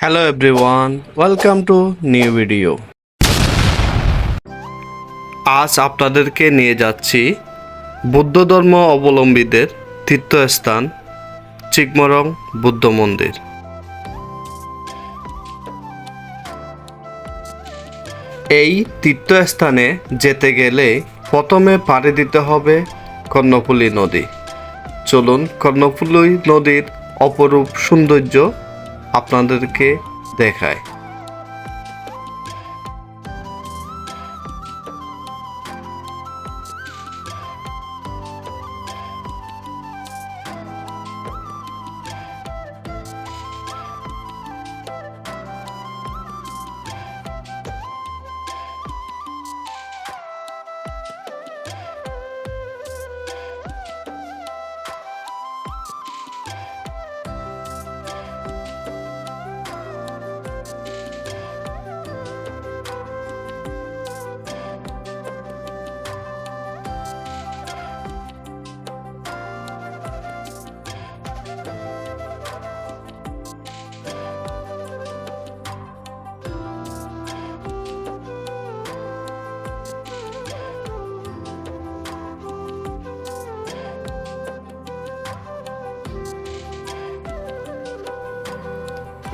Hello everyone welcome to new video আজ আপনাদেরকে নিয়ে যাচ্ছি বুদ্ধ ধর্ম অবলম্বীদের তীর্থস্থান চিকমরং বুদ্ধ মন্দির। এই তীর্থস্থানে যেতে গেলে প্রথমে পাড়ি দিতে হবে কর্ণফুলী নদী। চলুন কর্ণফুলী নদীর অপরূপ সৌন্দর্য আপনাদেরকে দেখায়।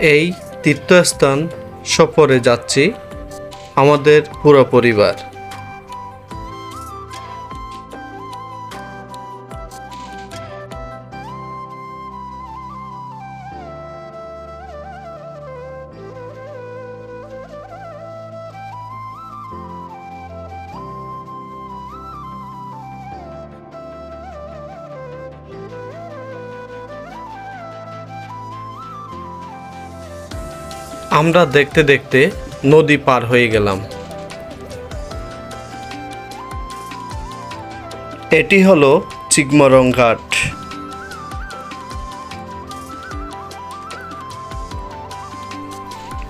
এই তীর্থস্থান সফরে যাচ্ছি আমাদের পুরো পরিবার। আমরা দেখতে দেখতে নদী পার হয়ে গেলাম। এটি হলো চিকমরং ঘাট।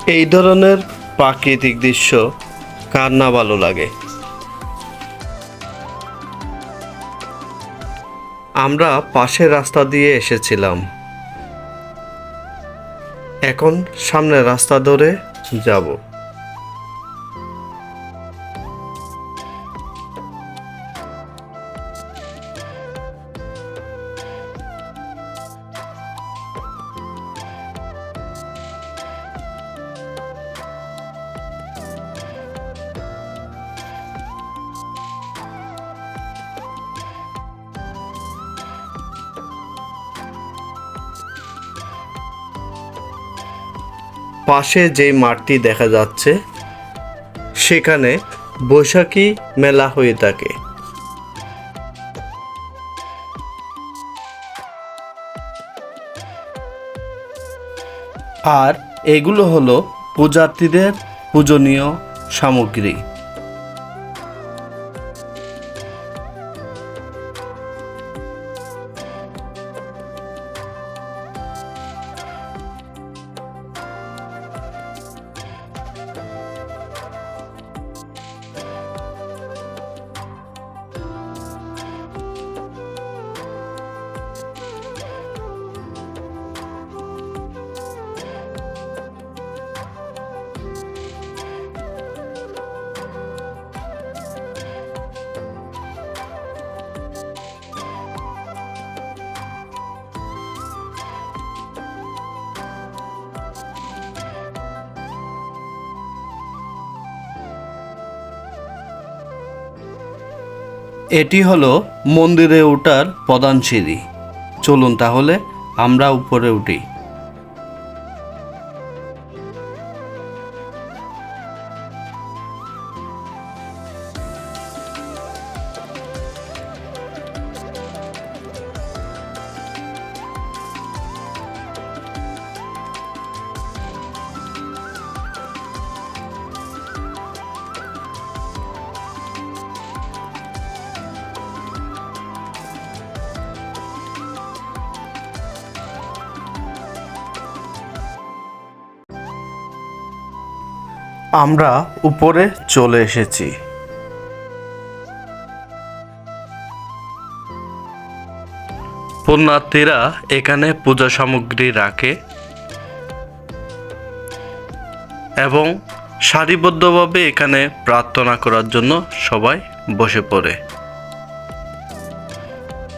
এই ধরনের প্রাকৃতিক দৃশ্য কার না ভালো লাগে? আমরা পাশের রাস্তা দিয়ে এসেছিলাম। এখন সামনে রাস্তা ধরে যাব। পাশে যে মাঠটি দেখা যাচ্ছে, সেখানে বৈশাখী মেলা হয়ে থাকে। আর এগুলো হলো পূজার্থীদের পূজনীয় সামগ্রী। এটি হলো মন্দিরে ওঠার প্রধান সিঁড়ি। চলুন তাহলে আমরা উপরে উঠি। আমরা উপরে চলে এসেছি। পুণ্যার্থীরা এখানে পূজা সামগ্রী রাখে এবং সারিবদ্ধভাবে এখানে প্রার্থনা করার জন্য সবাই বসে পড়ে।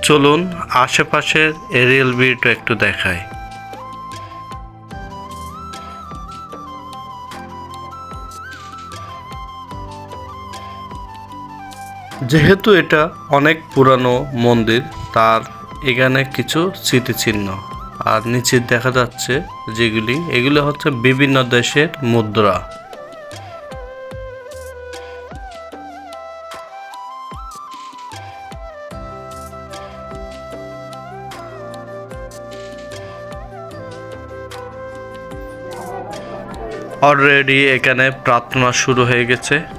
চলুন আশেপাশের ভিউটা একটু দেখায় যেহেতু এটা অনেক পুরানো মন্দির, তার এখানে কিছু স্মৃতিচিহ্ন। আর নিচে দেখা যাচ্ছে যেগুলি, এগুলো হচ্ছে বিভিন্ন দেশের মুদ্রা। অলরেডি এখানে প্রার্থনা শুরু হয়ে গেছে।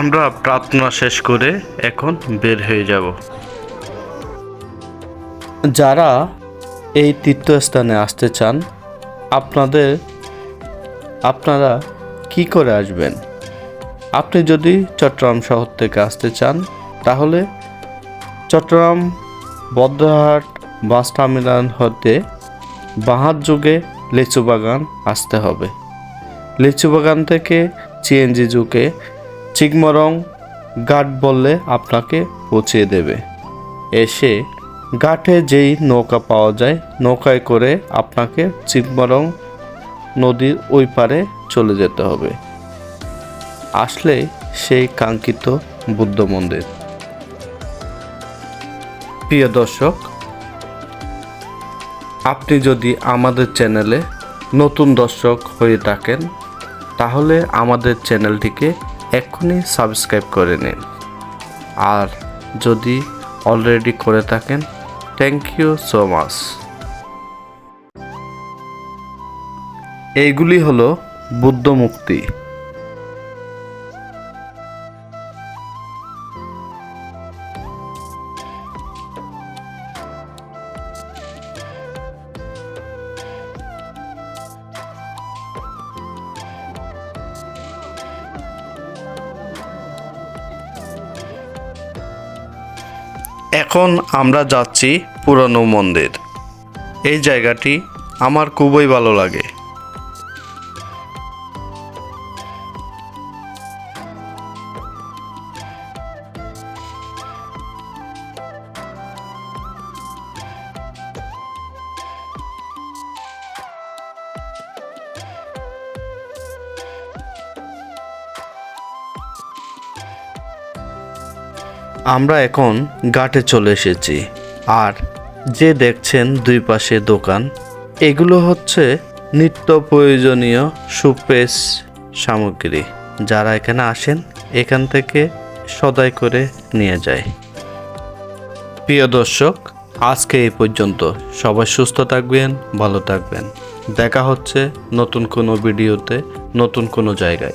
আমরা প্রার্থনা শেষ করে এখন বের হয়ে যাব। যারা এই তীর্থস্থানে আসতে চান, আপনাদের, আপনারা কি করে আসবেন? আপনি যদি চট্টগ্রাম শহর থেকে আসতে চান, তাহলে চট্টগ্রাম বদ্রহাট বাস টার্মিনাল হতে বাহার যুগে লিচু বাগান আসতে হবে। লিচু বাগান থেকে চিএনজি যুগে চিকমরং ঘাট বললে আপনাকে পৌঁছিয়ে দেবে। এসে ঘাটে যেই নৌকা পাওয়া যায়, নৌকায় করে আপনাকে চিকমরং নদীর ওই পারে চলে যেতে হবে। আসলে সেই কাঙ্ক্ষিত বুদ্ধ মন্দির। প্রিয় দর্শক, আপনি যদি আমাদের চ্যানেলে নতুন দর্শক হয়ে থাকেন, তাহলে আমাদের চ্যানেলটিকে এক্ষুনি সাবস্ক্রাইব করে নিন। আর যদি অলরেডি করে থাকেন থ্যাংক ইউ সো মাচ এইগুলি হলো বুদ্ধ মুক্তি। এখন আমরা যাচ্ছি পুরনো মন্দির। এই জায়গাটি আমার খুবই ভালো লাগে। আমরা এখন ঘাটে চলে এসেছি। আর যে দেখছেন দুই পাশে দোকান, এগুলো হচ্ছে নিত্য প্রয়োজনীয় সুপেস সামগ্রী। যারা এখানে আসেন, এখান থেকে সদাই করে নিয়ে যায়। প্রিয় দর্শক, আজকে এই পর্যন্ত। সবাই সুস্থ থাকবেন, ভালো থাকবেন। দেখা হচ্ছে নতুন কোনো ভিডিওতে, নতুন কোনো জায়গায়।